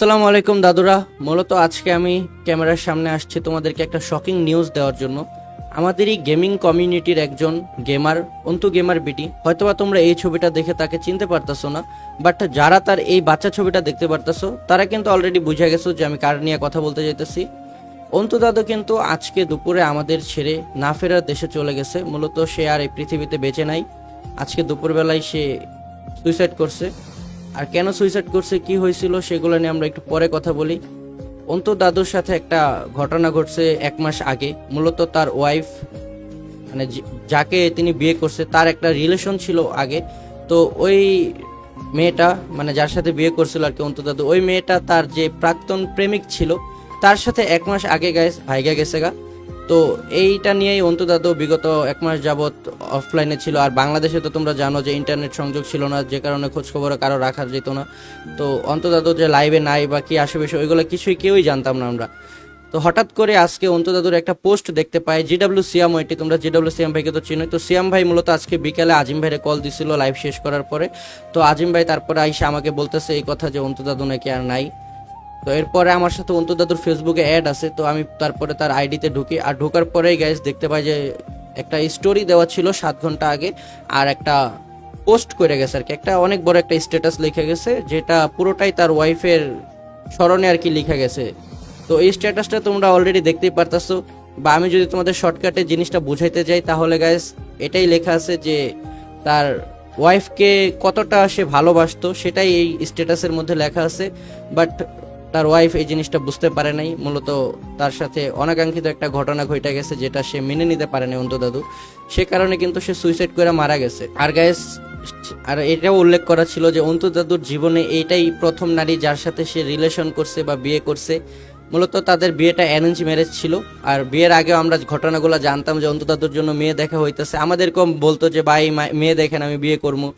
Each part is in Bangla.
আসসালামু আলাইকুম, দাদুরা। মূলত আজকে আমি ক্যামেরার সামনে আসছি তোমাদেরকে একটা শকিং নিউজ দেওয়ার জন্য। আমাদেরই গেমিং কমিউনিটির একজন গেমার অন্তু গেমার বিটি। হয়তোবা তোমরা এই ছবিটা দেখে তাকে চিনতে পারতাছো না বাট যারা তার এই বাচ্চা ছবিটা দেখতে পারতাছো, তারা কিন্তু অলরেডি বুঝে গেছো যে আমি কার নিয়ে কথা বলতে চাইতেছি অন্তু দাদু কিন্তু আজকে দুপুরে আমাদের ছেড়ে না ফেরার দেশে চলে গেছে। মূলত সে আর এই পৃথিবীতে বেঁচে নাই। আজকে দুপুরবেলায় সে সুইসাইড করছে। আর কেন সুইসাইড করছে, কি হয়েছিল, সেগুলো নিয়ে আমরা একটু পরে কথা বলি। অন্তু দাদুর সাথে একটা ঘটনা ঘটছে এক মাস আগে। মূলত তার ওয়াইফ মানে যাকে তিনি বিয়ে করছে, তার একটা রিলেশন ছিল আগে। তো ওই মেয়েটা মানে যার সাথে বিয়ে করছিল আর কি অন্তু দাদু, ওই মেয়েটা তার যে প্রাক্তন প্রেমিক ছিল, তার সাথে এক মাস আগে গায়ে ভাইগা গেছে গা তো এইটা নিয়েই অন্তু দাদু বিগত এক মাস যাবত অফলাইনে ছিল। আর বাংলাদেশে তো তোমরা জানো যে ইন্টারনেট সংযোগ ছিল না, যে কারণে খোঁজ খবর কারও রাখা যেত না। তো অন্তু দাদু যে লাইভে নাই বা কি আসবে ওইগুলো কিছুই কেউই জানতাম না আমরা। তো হঠাৎ করে আজকে অন্তু দাদুর একটা পোস্ট দেখতে পাই জিডাব্লিউ সিয়াম ওইটি, তোমরা জিডাব্লিউ সিয়াম ভাইকে তো চিনো তো সিয়াম ভাই মূলত আজকে বিকালে আজিম ভাইরে কল দিছিল লাইভ শেষ করার পরে। তো আজিম ভাই তারপরে আইসা আমাকে বলতেছে এই কথা যে অন্তু দাদু নাকি আর নাই। তো এরপরে আমার সাথে অন্তু দাদুর ফেসবুকে অ্যাড আছে, তো আমি তারপরে তার আইডিতে ঢুকি। আর ঢোকার পরেই গ্যাস দেখতে পাই যে একটা স্টোরি দেওয়া ছিল সাত ঘণ্টা আগে, আর একটা পোস্ট করে গেছে আর কি। একটা অনেক বড় একটা স্ট্যাটাস লিখে গেছে, যেটা পুরোটাই তার ওয়াইফের স্মরণে আর কি লিখে গেছে। তো এই স্ট্যাটাসটা তোমরা অলরেডি দেখতেই পারতাছো। বা আমি যদি তোমাদের শর্টকাটে জিনিসটা বুঝাইতে যাই, তাহলে গাইস এটাই লেখা আছে যে তার ওয়াইফকে কতটা সে ভালোবাসতো, সেটাই এই স্ট্যাটাসের মধ্যে লেখা আছে। বাট তার ওয়াইফ এই জিনিসটা বুঝতে পারে নাই। মূলত তার সাথে অনাকাঙ্ক্ষিত একটা ঘটনা ঘটে গেছে যেটা সে মেনে নিতে পারে নাই অন্ত দাদু। সে কারণে কিন্তু সে সুইসাইড করে মারা গেছে। আর গাইস আর এটাও উল্লেখ করা ছিল যে অন্তু দাদুর জীবনে এইটাই প্রথম নারী যার সাথে সে রিলেশন করছে বা বিয়ে করছে। মূলত তাদের বিয়েটা অ্যারেঞ্জ ম্যারেজ ছিল। আর বিয়ের আগেও আমরা ঘটনাগুলো জানতাম যে অন্তু দাদুর জন্য মেয়ে দেখা হইতেছে। আমাদেরকেও বলতো যে, ভাই মেয়ে দেখেন, আমি বিয়ে করব।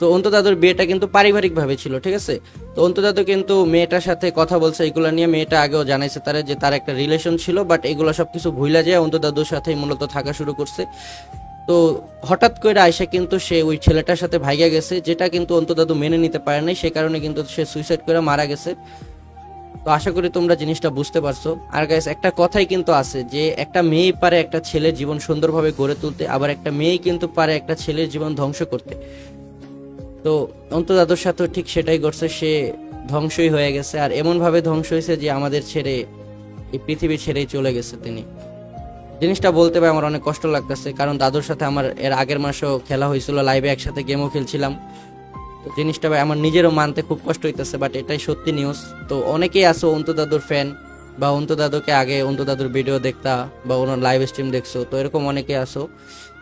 তো অন্তু দাদুর বিয়েটা কিন্তু পারিবারিকভাবে ছিল, ঠিক আছে? তো অন্তু দাদু কিন্তু মেয়েটার সাথে কথা বলছে, এগুলো নিয়ে মেয়েটা আগেও জানাইছে তারা যে তার একটা রিলেশন ছিল বাট এগুলো সব কিছু ভুলা যায় অন্তু দাদুর সাথেই মূলত থাকা শুরু করছে। তো হঠাৎ করে আয়সা কিন্তু সে ওই ছেলেটার সাথে ভাইগা গেছে, যেটা কিন্তু অন্তু দাদু মেনে নিতে পারে নাই, সে কারণে কিন্তু সে সুইসাইড করে মারা গেছে। তো আশা করি তোমরা জিনিসটা বুঝতে পারছ। আর গাইস একটা কথাই কিন্তু আছে যে একটা মেয়ে পারে একটা ছেলের জীবন সুন্দরভাবে গড়ে তুলতে, আবার একটা মেয়ে কিন্তু পারে একটা ছেলের জীবন ধ্বংস করতে। তো অন্ত দাদুর সাথেও ঠিক সেটাই করছে সে ধ্বংসই হয়ে গেছে। আর এমন ভাবে ধ্বংস হয়েছে যে আমাদের ছেড়ে, এই পৃথিবী ছেড়েই চলে গেছে তিনি। জিনিসটা বলতে পারে আমার অনেক কষ্ট লাগতেছে, কারণ দাদুর সাথে আমার এর আগের মাসেও খেলা হয়েছিল লাইভে একসাথে গেমও খেলছিলাম। তো জিনিসটা ভাই আমার নিজেরও মানতে খুব কষ্ট হইতেছে বাট এটাই সত্যি নিউজ তো অনেকেই আছো অন্তু দাদুর ফ্যান বা অন্তু দাদুকে আগে অন্তু দাদুর ভিডিও দেখতা, বা ওনার লাইভ স্ট্রিম দেখছ, তো এরকম অনেকে আসো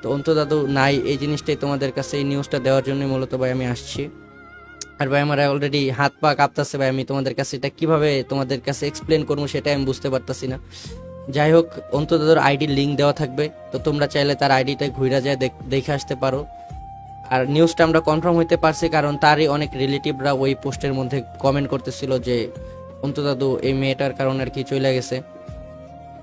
তো অন্তু দাদু নাই, এই জিনিসটাই তোমাদের কাছে এই নিউজটা দেওয়ার জন্য মূলত ভাই আমি আসছি। আর ভাই আমার অলরেডি হাত পা কাঁপতেছে ভাই, আমি তোমাদের কাছে এটা কীভাবে তোমাদের কাছে এক্সপ্লেন করব সেটাই আমি বুঝতে পারতাছি না। যাই হোক অন্তু দাদুর আইডির লিঙ্ক দেওয়া থাকবে, তো তোমরা চাইলে তার আইডিটা ঘুরে যায় দেখ- আসতে পারো। আর নিউজটা আমরা কনফার্ম হইতে পারছি, কারণ তারই অনেক রিলেটিভরা ওই পোস্টের মধ্যে কমেন্ট করতেছিল যে অন্তু দাদু এই মেয়েটার কারণে আর কি চলে গেছে।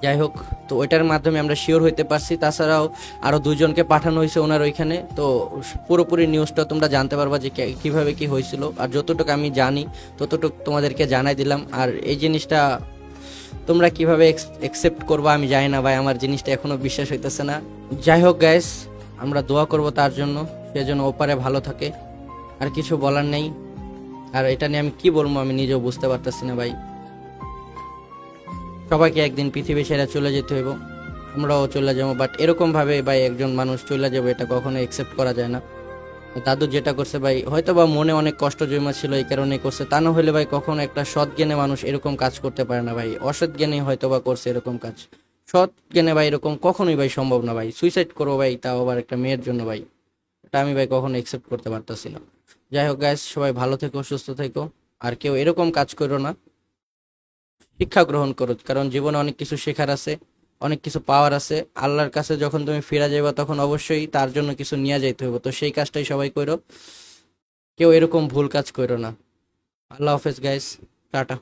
যাই হোক, তো ওইটার মাধ্যমে আমরা শিওর হইতে পারছি। তাছাড়াও আরও দুজনকে পাঠানো হয়েছে ওনার ওইখানে। তো পুরোপুরি নিউজটা তোমরা জানতে পারবা যে কীভাবে কি হয়েছিল। আর যতটুকু আমি জানি, ততটুকু তোমাদেরকে জানাই দিলাম। আর এই জিনিসটা তোমরা কীভাবে একসেপ্ট করবা আমি জানি না ভাই, আমার জিনিসটা এখনও বিশ্বাস হইতেছে না। যাই হোক গ্যাস আমরা দোয়া করব তার জন্য। সে যেন ওপারে ভালো থাকে। আর কিছু বলার নেই। আর এটা নিয়ে আমি কি বলব আমি নিজেও বুঝতে পারতেছি না ভাই। সবাইকে একদিন পৃথিবী সেরা চলে যেতে হইব। আমরাও চলে যাব বাট এরকম ভাবে ভাই একজন মানুষ চলে যাব, এটা কখনো একসেপ্ট করা যায় না। দাদু যেটা করছে ভাই, হয়তো বা মনে অনেক কষ্ট জমা ছিল এই কারণে করছে, তা না হলে ভাই কখনো একটা সৎ জ্ঞানে মানুষ এরকম কাজ করতে পারে না ভাই। অসৎ জ্ঞানে হয়তো বা করছে এরকম কাজ। সৎ জ্ঞানে ভাই এরকম কখনোই ভাই সম্ভব না ভাই। সুইসাইড করব ভাই, তাও আবার একটা মেয়ের জন্য ভাই। এটা আমি ভাই কখনো একসেপ্ট করতে পারতাছি না। যাই হোক গ্যাস সবাই ভালো থেকো, সুস্থ থেকো। আর কেউ এরকম কাজ করো না। শিক্ষা গ্রহণ করো, কারণ জীবনে অনেক কিছু শেখার আছে, অনেক কিছু পাওয়ার আছে। আল্লাহর কাছে যখন তুমি ফিরা যাইবা, তখন অবশ্যই তার জন্য কিছু নিয়ে যাইতে হবে তো সেই কাজটাই সবাই করো। কেউ এরকম ভুল কাজ করো না। আল্লাহ হাফেজ গাইস টাটা।